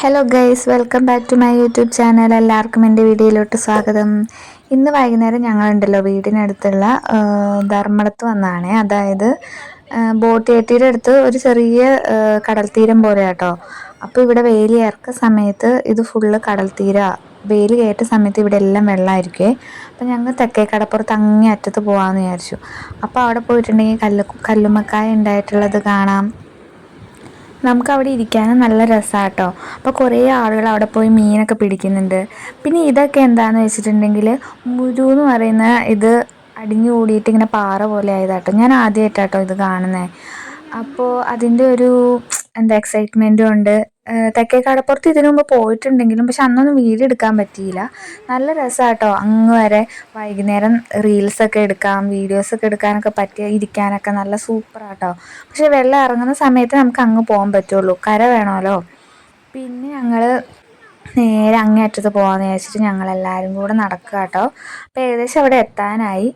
Hello guys welcome back to my YouTube channel എല്ലാവർക്കും എന്റെ വീഡിയോയിലോട്ട് സ്വാഗതം. ഇന്ന് വൈകുന്നേരം ഞങ്ങളുണ്ടല്ലോ വീടിനടുത്തുള്ള ധർമ്മടത്ത് വന്നാണ്. അതായത് ബോട്ട് ഏട്ടിയുടെ അടുത്ത് ഒരു ചെറിയ കടൽത്തീരം കടൽ തീരം പോലെ കേട്ടോ അപ്പോൾ ഇവിടെ വെയിൽ ഇറക്ക സമയത്ത് ഇത് ഫുള്ള് കടൽ തീര വെയിൽ കയറ്റ സമയത്ത് ഇവിടെ എല്ലാം വെള്ളമായിരിക്കേ അപ്പം ഞങ്ങൾ തെക്കേ കടപ്പുറത്ത് അങ്ങേ അറ്റത്ത് പോകാമെന്ന് വിചാരിച്ചു. അപ്പോൾ അവിടെ പോയിട്ടുണ്ടെങ്കിൽ കല്ല് കല്ലുമ്മക്കായ ഉണ്ടായിട്ടുള്ളത് കാണാം. നമുക്ക് അവിടെ ഇരിക്കാനും നല്ല രസമാട്ടോ അപ്പോൾ കുറേ ആളുകൾ അവിടെ പോയി മീനൊക്കെ പിടിക്കുന്നുണ്ട്. പിന്നെ ഇതൊക്കെ എന്താണെന്ന് വെച്ചിട്ടുണ്ടെങ്കിൽ മുരു എന്ന് പറയുന്ന ഇത് അടിഞ്ഞു കൂടിയിട്ട് ഇങ്ങനെ പാറ പോലെ ആയതാട്ടോ. ഞാൻ ആദ്യമായിട്ടാട്ടോ ഇത് കാണുന്നത് അപ്പോൾ അതിന്റെ ഒരു എന്താ എക്സൈറ്റ്മെന്റും ഉണ്ട്. തെക്കേ കടപ്പുറത്ത് ഇതിനു മുമ്പ് പോയിട്ടുണ്ടെങ്കിലും പക്ഷെ അന്നൊന്നും വീഡിയോ എടുക്കാൻ പറ്റിയില്ല. നല്ല രസമാട്ടോ അങ്ങ് വരെ വൈകുന്നേരം റീൽസൊക്കെ എടുക്കാം വീഡിയോസൊക്കെ എടുക്കാനൊക്കെ പറ്റിയ ഇരിക്കാനൊക്കെ നല്ല സൂപ്പറാട്ടോ പക്ഷെ വെള്ളം ഇറങ്ങുന്ന സമയത്ത് നമുക്ക് അങ്ങ് പോകാൻ പറ്റുള്ളൂ. കര വേണമല്ലോ. പിന്നെ ഞങ്ങൾ നേരെ അങ്ങേ അറ്റത്ത് പോകാമെന്ന് വിചാരിച്ചിട്ട് ഞങ്ങളെല്ലാവരും കൂടെ നടക്കുക കേട്ടോ അപ്പോൾ ഏകദേശം അവിടെ എത്താനായി.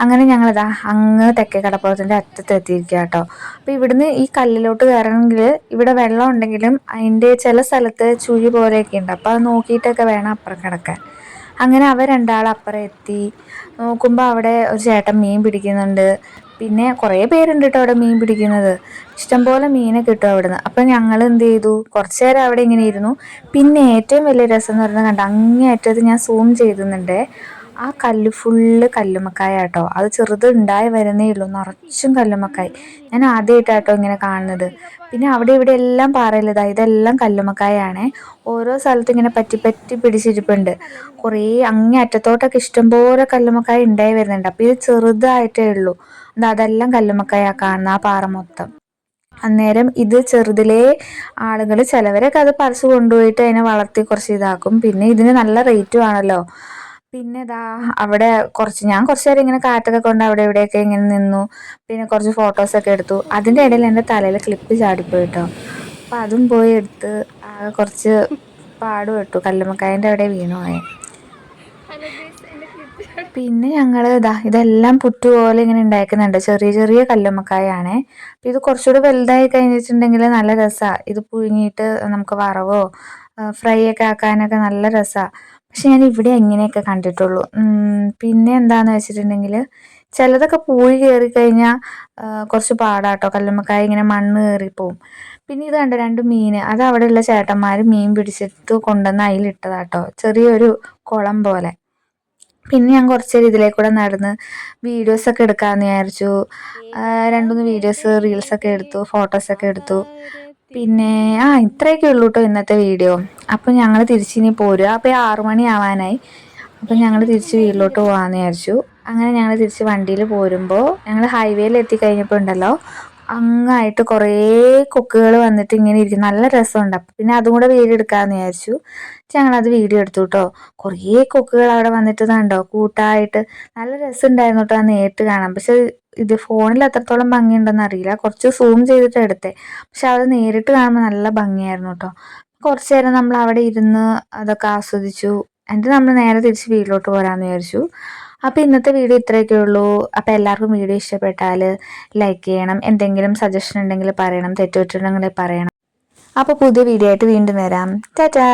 അങ്ങനെ ഞങ്ങളിതാ അങ്ങ് തെക്കേ കടപ്പുറത്തിന്റെ അറ്റത്ത് എത്തിയിരിക്കുക കേട്ടോ അപ്പോൾ ഇവിടുന്ന് ഈ കല്ലിലോട്ട് കയറണമെങ്കിൽ ഇവിടെ വെള്ളം ഉണ്ടെങ്കിലും അതിന്റെ ചില സ്ഥലത്ത് ചുഴി പോലെയൊക്കെ ഉണ്ട്. അപ്പോൾ അത് നോക്കിയിട്ടൊക്കെ വേണം അപ്പുറം കിടക്കാൻ. അങ്ങനെ അവർ രണ്ടാൾ അപ്പുറം എത്തി. നോക്കുമ്പോൾ അവിടെ ഒരു ചേട്ടൻ മീൻ പിടിക്കുന്നുണ്ട്. പിന്നെ കുറേ പേരുണ്ട് കേട്ടോ അവിടെ മീൻ പിടിക്കുന്നത്. ഇഷ്ടംപോലെ മീനെ കിട്ടും അവിടുന്ന്. അപ്പം ഞങ്ങൾ എന്ത് ചെയ്തു? കുറച്ച് നേരം അവിടെ ഇങ്ങനെ ഇരുന്നു. പിന്നെ ഏറ്റവും വലിയ രസം എന്ന് പറയുന്നത് കണ്ട? അങ്ങേ അറ്റത്ത് ഞാൻ സൂം ചെയ്തുന്നുണ്ടേ ആ കല്ല് ഫുള്ള് കല്ലുമ്മക്കായ കേട്ടോ അത് ചെറുതുണ്ടായി വരുന്നേ ഉള്ളൂ. നിറച്ചും കല്ലുമ്മക്കായി. ഞാൻ ആദ്യമായിട്ടാട്ടോ ഇങ്ങനെ കാണുന്നത്. പിന്നെ അവിടെ ഇവിടെ എല്ലാം പാറയിലതാ ഇതെല്ലാം കല്ലുമ്മക്കായാണേ. ഓരോ സ്ഥലത്തും ഇങ്ങനെ പറ്റി പറ്റി പിടിച്ചിരിപ്പുണ്ട്. കുറേ അങ്ങേ അറ്റത്തോട്ടൊക്കെ ഇഷ്ടംപോലെ കല്ലുമ്മക്കായ ഉണ്ടായി വരുന്നുണ്ട്. അപ്പോൾ ഇത് ചെറുതായിട്ടേ ഉള്ളൂ. അതെല്ലാം കല്ലുമ്മക്കായ കാണുന്ന ആ പാറ മൊത്തം. അന്നേരം ഇത് ചെറുതിലേ ആളുകൾ ചിലവരൊക്കെ അത് പറിച്ചു കൊണ്ടുപോയിട്ട് അതിനെ വളർത്തി കുറച്ച് ഇതാക്കും. പിന്നെ ഇതിന് നല്ല റേറ്റും ആണല്ലോ. പിന്നെ ഇതാ അവിടെ കുറച്ച് ഞാൻ കുറച്ച് നേരം ഇങ്ങനെ കാറ്റൊക്കെ കൊണ്ട് അവിടെ ഇവിടെയൊക്കെ ഇങ്ങനെ നിന്നു. പിന്നെ കുറച്ച് ഫോട്ടോസൊക്കെ എടുത്തു. അതിന്റെ ഇടയിൽ എന്റെ തലയിൽ ക്ലിപ്പ് ചാടിപ്പോയി കേട്ടോ അപ്പം അതും പോയി എടുത്ത് ആകെ കുറച്ച് പാടും ഇട്ടു. കല്ലുമക്കായന്റെ അവിടെ വീണു പോയെ പിന്നെ ഞങ്ങൾ ഇതാ ഇതെല്ലാം പുറ്റുപോലെ ഇങ്ങനെ ഉണ്ടാക്കുന്നുണ്ട്. ചെറിയ ചെറിയ കല്ലുമക്കായാണ് അപ്പം ഇത് കുറച്ചുകൂടി വലുതായി കഴിഞ്ഞിട്ടുണ്ടെങ്കിൽ നല്ല രസമാണ് ഇത് പുഴുങ്ങിയിട്ട് നമുക്ക് വറവോ ഫ്രൈ ഒക്കെ ആക്കാനൊക്കെ നല്ല രസമാണ് പക്ഷെ ഞാൻ ഇവിടെ ഇങ്ങനെയൊക്കെ കണ്ടിട്ടുള്ളൂ. പിന്നെ എന്താന്ന് വെച്ചിട്ടുണ്ടെങ്കിൽ ചിലതൊക്കെ പൂഴി കയറി കഴിഞ്ഞാൽ കുറച്ച് പാടാട്ടോ. കല്ലുമ്മക്കായ ഇങ്ങനെ മണ്ണ് കയറിപ്പോവും പിന്നെ ഇത് കണ്ട രണ്ട് മീൻ അത് അവിടെയുള്ള ചേട്ടന്മാർ മീൻ പിടിച്ചിട്ട് കൊണ്ടുവന്ന് അതിലിട്ടതാട്ടോ ചെറിയൊരു കുളം പോലെ. പിന്നെ ഞാൻ കുറച്ച് നേരം ഇതിലേക്കൂടെ നടന്ന് വീഡിയോസൊക്കെ എടുക്കാമെന്ന് വിചാരിച്ചു. രണ്ടുമൂന്ന് വീഡിയോസ് റീൽസൊക്കെ എടുത്തു ഫോട്ടോസൊക്കെ എടുത്തു. പിന്നെ ആ ഇത്രയൊക്കെ ഉള്ളൂ കേട്ടോ ഇന്നത്തെ വീഡിയോ. അപ്പം ഞങ്ങൾ തിരിച്ചിനി പോരുക. അപ്പോൾ ആറു മണി ആവാനായി. അപ്പം ഞങ്ങൾ തിരിച്ച് വീട്ടിലോട്ട് പോകാമെന്ന് വിചാരിച്ചു. അങ്ങനെ ഞങ്ങൾ തിരിച്ച് വണ്ടിയിൽ പോരുമ്പോൾ ഞങ്ങൾ ഹൈവേയിൽ എത്തിക്കഴിഞ്ഞപ്പോൾ ഉണ്ടല്ലോ അങ്ങായിട്ട് കുറേ കൊക്കുകൾ വന്നിട്ട് ഇങ്ങനെ ഇരിക്കും നല്ല രസമുണ്ട്. അപ്പം പിന്നെ അതും കൂടെ വീഡിയോ എടുക്കാമെന്ന് വിചാരിച്ചു. ഞങ്ങളത് വീഡിയോ എടുത്തു കേട്ടോ കുറേ കൊക്കുകൾ അവിടെ വന്നിട്ട് കണ്ടോ കൂട്ടായിട്ട്. നല്ല രസമുണ്ടായിരുന്നു കേട്ടോ ആ നേരിട്ട് കാണാൻ. പക്ഷെ ഇത് ഫോണിൽ എത്രത്തോളം ഭംഗിയുണ്ടെന്ന് അറിയില്ല. കുറച്ച് സൂം ചെയ്തിട്ട് എടുത്തേ. പക്ഷെ അത് നേരിട്ട് കാണുമ്പോൾ നല്ല ഭംഗിയായിരുന്നു കേട്ടോ കുറച്ച് നേരം നമ്മൾ അവിടെ ഇരുന്ന് അതൊക്കെ ആസ്വദിച്ചു. എന്നിട്ട് നമ്മൾ നേരെ തിരിച്ച് വീട്ടിലോട്ട് പോരാന്ന് വിചാരിച്ചു. അപ്പോൾ ഇന്നത്തെ വീഡിയോ ഇത്രയൊക്കെ ഉള്ളൂ. അപ്പോൾ എല്ലാവർക്കും വീഡിയോ ഇഷ്ടപ്പെട്ടാൽ ലൈക്ക് ചെയ്യണം. എന്തെങ്കിലും സജഷൻ ഉണ്ടെങ്കിൽ പറയണം. തെറ്റുപറ്റുണ്ടെങ്കിൽ പറയണം. അപ്പോൾ പുതിയ വീഡിയോ ആയിട്ട് വീണ്ടും വരാം. ടാറ്റാ.